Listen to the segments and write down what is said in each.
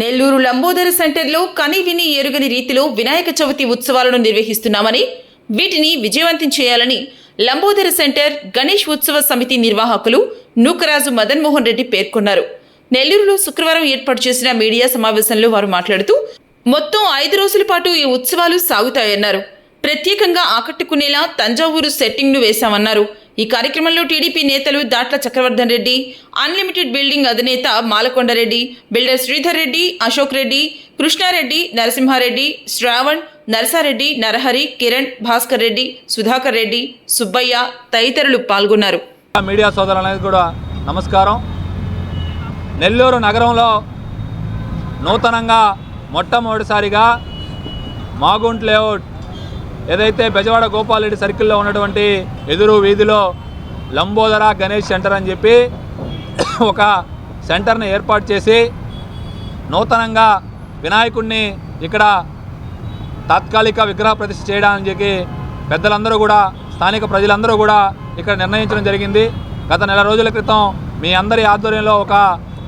నెల్లూరు లంబోదర సెంటర్లో కని విని ఎరుగని రీతిలో వినాయక చవితి ఉత్సవాలను నిర్వహిస్తున్నామని వీటిని విజయవంతం చేయాలని లంబోదర సెంటర్ గణేష్ ఉత్సవ సమితి నిర్వాహకులు నూకరాజు మదన్మోహన్ రెడ్డి పేర్కొన్నారు. నెల్లూరులో శుక్రవారం ఏర్పాటు చేసిన మీడియా సమావేశంలో వారు మాట్లాడుతూ మొత్తం ఐదు రోజుల పాటు ఈ ఉత్సవాలు సాగుతాయన్నారు. ప్రత్యేకంగా ఆకట్టుకునేలా తంజావూరు సెట్టింగ్ను వేశామన్నారు. ఈ కార్యక్రమంలో టీడీపీ నేతలు దాట్ల చక్రవర్ధన్ రెడ్డి అన్లిమిటెడ్ బిల్డింగ్ అధినేత మాలకొండరెడ్డి బిల్డర్ శ్రీధర్ రెడ్డి అశోక్ రెడ్డి కృష్ణారెడ్డి నరసింహారెడ్డి శ్రావణ్ నరసారెడ్డి నరహరి కిరణ్ భాస్కర్ రెడ్డి సుధాకర్ రెడ్డి సుబ్బయ్య తదితరులు పాల్గొన్నారు. మీడియా సోదరులనేది కూడా నమస్కారం. నెల్లూరు నగరంలో నూతనంగా మొట్టమొదటిసారిగా మాగుంట్ లేఅవుట్ ఏదైతే బెజవాడ గోపాలరెడ్డి సర్కిల్లో ఉన్నటువంటి ఎదురు వీధిలో లంబోదర గణేష్ సెంటర్ అని చెప్పి ఒక సెంటర్ని ఏర్పాటు చేసి నూతనంగా వినాయకుడిని ఇక్కడ తాత్కాలిక విగ్రహ ప్రతిష్ఠ చేయడానికి చెప్పి పెద్దలందరూ కూడా స్థానిక ప్రజలందరూ కూడా ఇక్కడ నిర్ణయించడం జరిగింది. గత నెల రోజుల క్రితం మీ అందరి ఆధ్వర్యంలో ఒక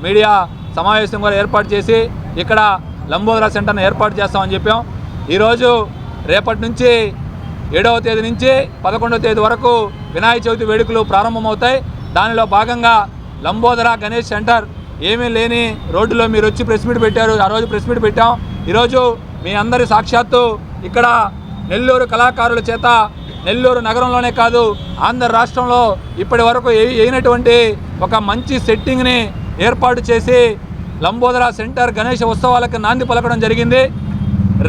మీడియా సమావేశం కూడా ఏర్పాటు చేసి ఇక్కడ లంబోదర సెంటర్ను ఏర్పాటు చేస్తామని చెప్పాం. ఈరోజు రేపటి నుంచి ఏడవ తేదీ నుంచి పదకొండవ తేదీ వరకు వినాయక చవితి వేడుకలు ప్రారంభమవుతాయి. దానిలో భాగంగా లంబోదర గణేష్ సెంటర్ ఏమీ లేని రోడ్డులో మీరు వచ్చి ప్రెస్ మీట్ పెట్టారు. ఆ రోజు ప్రెస్ మీట్ పెట్టాం. ఈరోజు మీ అందరి సాక్షాత్తు ఇక్కడ నెల్లూరు కళాకారుల చేత నెల్లూరు నగరంలోనే కాదు ఆంధ్ర రాష్ట్రంలో ఇప్పటి వరకు అయినటువంటి ఒక మంచి సెట్టింగ్ని ఏర్పాటు చేసి లంబోదర సెంటర్ గణేష ఉత్సవాలకు నాంది పలకడం జరిగింది.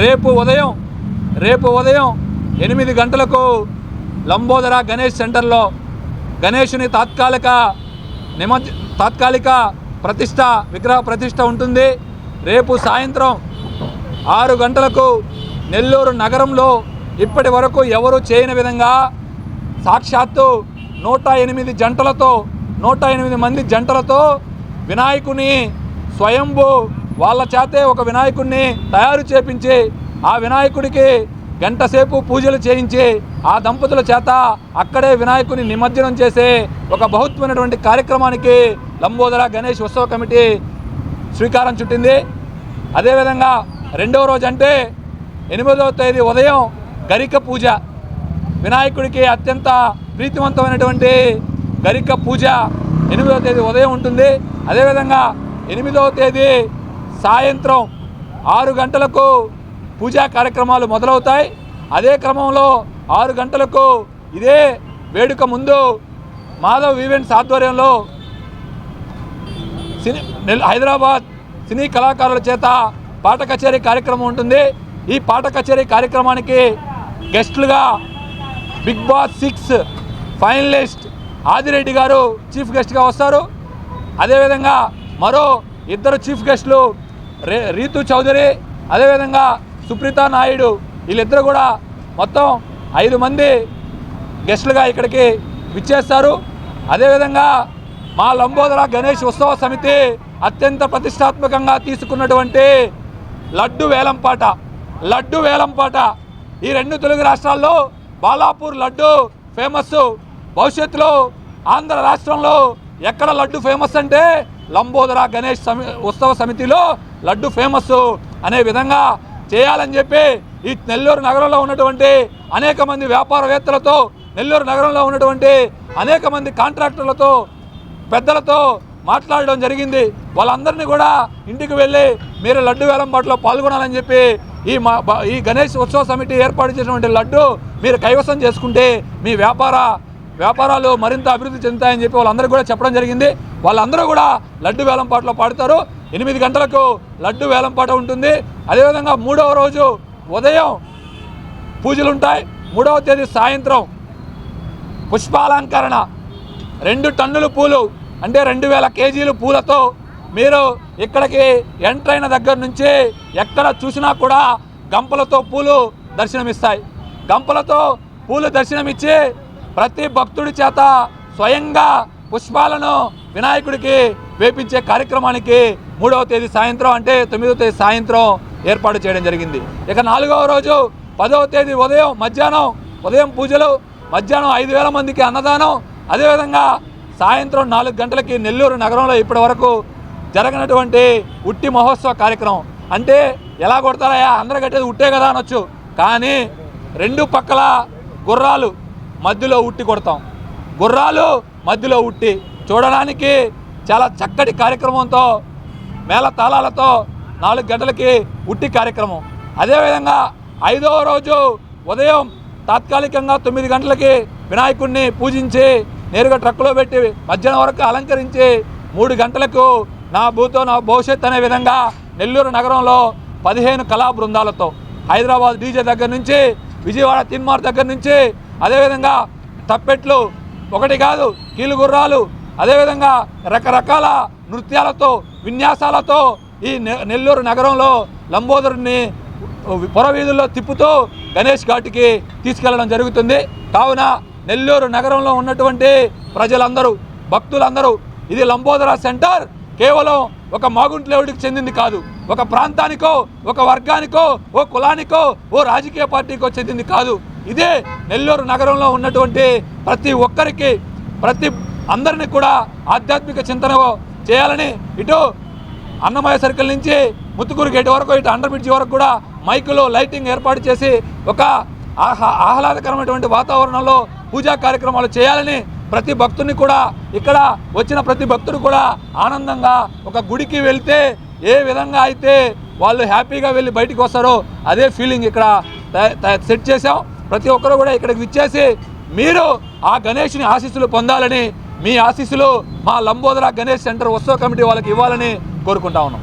రేపు ఉదయం రేపు ఉదయం ఎనిమిది గంటలకు లంబోదర గణేష్ సెంటర్లో గణేషుని తాత్కాలిక నిమజ్జ తాత్కాలిక ప్రతిష్ట విగ్రహ ప్రతిష్ట ఉంటుంది. రేపు సాయంత్రం ఆరు గంటలకు నెల్లూరు నగరంలో ఇప్పటి వరకు ఎవరు చేయని విధంగా సాక్షాత్తు నూట ఎనిమిది జంటలతో నూట ఎనిమిది మంది జంటలతో వినాయకుని స్వయంభూ వాళ్ళ చేతే ఒక వినాయకుడిని తయారు చేపించి ఆ వినాయకుడికి గంటసేపు పూజలు చేయించి ఆ దంపతుల చేత అక్కడే వినాయకుని నిమజ్జనం చేసే ఒక బహుత్వమైనటువంటి కార్యక్రమానికి లంబోదర గణేష్ ఉత్సవ కమిటీ శ్రీకారం చుట్టింది. అదేవిధంగా రెండవ రోజు అంటే ఎనిమిదవ తేదీ ఉదయం గరిక పూజ. వినాయకుడికి అత్యంత ప్రీతివంతమైనటువంటి గరిక పూజ ఎనిమిదవ తేదీ ఉదయం ఉంటుంది. అదేవిధంగా ఎనిమిదవ తేదీ సాయంత్రం ఆరు గంటలకు పూజా కార్యక్రమాలు మొదలవుతాయి. అదే క్రమంలో ఆరు గంటలకు ఇదే వేడుక ముందు మాధవ్ ఈవెంట్స్ ఆధ్వర్యంలో సినీ హైదరాబాద్ సినీ కళాకారుల చేత పాట కచేరీ కార్యక్రమం ఉంటుంది. ఈ పాట కచేరీ కార్యక్రమానికి గెస్టులుగా big boss six finalist Adireddy గారు చీఫ్ గెస్ట్గా వస్తారు. అదేవిధంగా మరో ఇద్దరు చీఫ్ గెస్టులు రే రీతు చౌదరి అదేవిధంగా సుప్రీతా నాయుడు వీళ్ళిద్దరు కూడా మొత్తం ఐదు మంది గెస్టులుగా ఇక్కడికి విచ్చేస్తారు. అదేవిధంగా మా లంబోదర గణేష్ ఉత్సవ సమితి అత్యంత ప్రతిష్టాత్మకంగా తీసుకున్నటువంటి లడ్డు వేలంపాట లడ్డు వేలంపాట. ఈ రెండు తెలుగు రాష్ట్రాల్లో బాలాపూర్ లడ్డు ఫేమస్ భవిష్యత్తులో ఆంధ్ర రాష్ట్రంలో ఎక్కడ లడ్డు ఫేమస్ అంటే లంబోదర గణేష్ సమి ఉత్సవ సమితిలో లడ్డు ఫేమస్ అనే విధంగా చేయాలని చెప్పి ఈ నెల్లూరు నగరంలో ఉన్నటువంటి అనేక మంది వ్యాపారవేత్తలతో నెల్లూరు నగరంలో ఉన్నటువంటి అనేక మంది కాంట్రాక్టర్లతో పెద్దలతో మాట్లాడడం జరిగింది. వాళ్ళందరినీ కూడా ఇంటికి వెళ్ళి మీరు లడ్డు వేలంపాట్లో పాల్గొనాలని చెప్పి ఈ మా ఈ గణేష్ ఉత్సవ సమితి ఏర్పాటు చేసినటువంటి లడ్డు మీరు కైవసం చేసుకుంటే మీ వ్యాపార వ్యాపారాలు మరింత అభివృద్ధి చెందుతాయని చెప్పి వాళ్ళందరూ కూడా చెప్పడం జరిగింది. వాళ్ళందరూ కూడా లడ్డు వేలంపాట్లో పాడతారు. ఎనిమిది గంటలకు లడ్డు వేలంపాట ఉంటుంది. అదేవిధంగా మూడవ రోజు ఉదయం పూజలు ఉంటాయి మూడవ తేదీ సాయంత్రం పుష్పాలంకరణ. రెండు టన్నుల పూలు అంటే రెండు వేల కేజీలు పూలతో మీరు ఇక్కడికి ఎంటర్ అయిన దగ్గర నుంచి ఎక్కడ చూసినా కూడా గంపలతో పూలు దర్శనమిస్తాయి. గంపలతో పూలు దర్శనమిచ్చి ప్రతి భక్తుడి చేత స్వయంగా పుష్పాలను వినాయకుడికి వేపించే కార్యక్రమానికి మూడవ తేదీ సాయంత్రం అంటే తొమ్మిదవ తేదీ సాయంత్రం ఏర్పాటు చేయడం జరిగింది. ఇక నాలుగవ రోజు పదవ తేదీ ఉదయం మధ్యాహ్నం ఉదయం పూజలు మధ్యాహ్నం ఐదు వేల మందికి అన్నదానం అదేవిధంగా సాయంత్రం నాలుగు గంటలకి నెల్లూరు నగరంలో ఇప్పటి వరకు జరగనటువంటి ఉట్టి మహోత్సవ కార్యక్రమం. అంటే ఎలా కొడతారా అందరూ కట్టేది ఉట్టే కదా అనొచ్చు. కానీ రెండు పక్కల గుర్రాలు మధ్యలో ఉట్టి కొడతాం. గుర్రాలు మధ్యలో ఉట్టి. చూడడానికి చాలా చక్కటి కార్యక్రమంతో మేళ తాళాలతో నాలుగు గంటలకి ఉట్టి కార్యక్రమం. అదేవిధంగా ఐదవ రోజు ఉదయం తాత్కాలికంగా తొమ్మిది గంటలకి వినాయకుడిని పూజించి నేరుగా ట్రక్కులో పెట్టి మధ్యాహ్నం వరకు అలంకరించి మూడు గంటలకు నా భూతో నా భవిష్యత్ అనే విధంగా నెల్లూరు నగరంలో పదిహేను కళా బృందాలతో హైదరాబాద్ డీజే దగ్గర నుంచి విజయవాడ తిన్మార్ దగ్గర నుంచి అదేవిధంగా తప్పెట్లు ఒకటి కాదు కీలు గుర్రాలు. అదేవిధంగా రకరకాల నృత్యాలతో విన్యాసాలతో ఈ నె- నెల్లూరు నగరంలో లంబోదరుని పొరవీధుల్లో తిప్పుతూ గణేష్ ఘాట్కి తీసుకెళ్ళడం జరుగుతుంది. కావున నెల్లూరు నగరంలో ఉన్నటువంటి ప్రజలందరూ భక్తులందరూ ఇది లంబోదర సెంటర్ కేవలం ఒక మాగుంట్లేవుడికి చెందింది కాదు. ఒక ప్రాంతానికో ఒక వర్గానికో ఓ కులానికో ఓ రాజకీయ పార్టీకో చెందింది కాదు. ఇదే నెల్లూరు నగరంలో ఉన్నటువంటి ప్రతి ఒక్కరికి ప్రతి అందరినీ కూడా ఆధ్యాత్మిక చింతన చేయాలని ఇటు అన్నమయ్య సర్కిల్ నుంచి ముత్తుకూరు గేట్ వరకు ఇటు అండర్ బ్రిడ్జ్ వరకు కూడా మైకులో లైటింగ్ ఏర్పాటు చేసి ఒక ఆహ్లాదకరమైనటువంటి వాతావరణంలో పూజా కార్యక్రమాలు చేయాలని ప్రతి భక్తుని కూడా ఇక్కడ వచ్చిన ప్రతి భక్తుడు కూడా ఆనందంగా ఒక గుడికి వెళ్తే ఏ విధంగా అయితే వాళ్ళు హ్యాపీగా వెళ్ళి బయటికి వస్తారో అదే ఫీలింగ్ ఇక్కడ సెట్ చేసాం ప్రతి ఒక్కరు కూడా ఇక్కడికి విచ్చేసి మీరు ఆ గణేష్ని ఆశీస్సులు పొందాలని మీ ఆశీస్సులు మా లంబోదర గణేష్ సెంటర్ ఉత్సవ కమిటీ వాళ్ళకి ఇవ్వాలని కోరుకుంటా ఉన్నాం.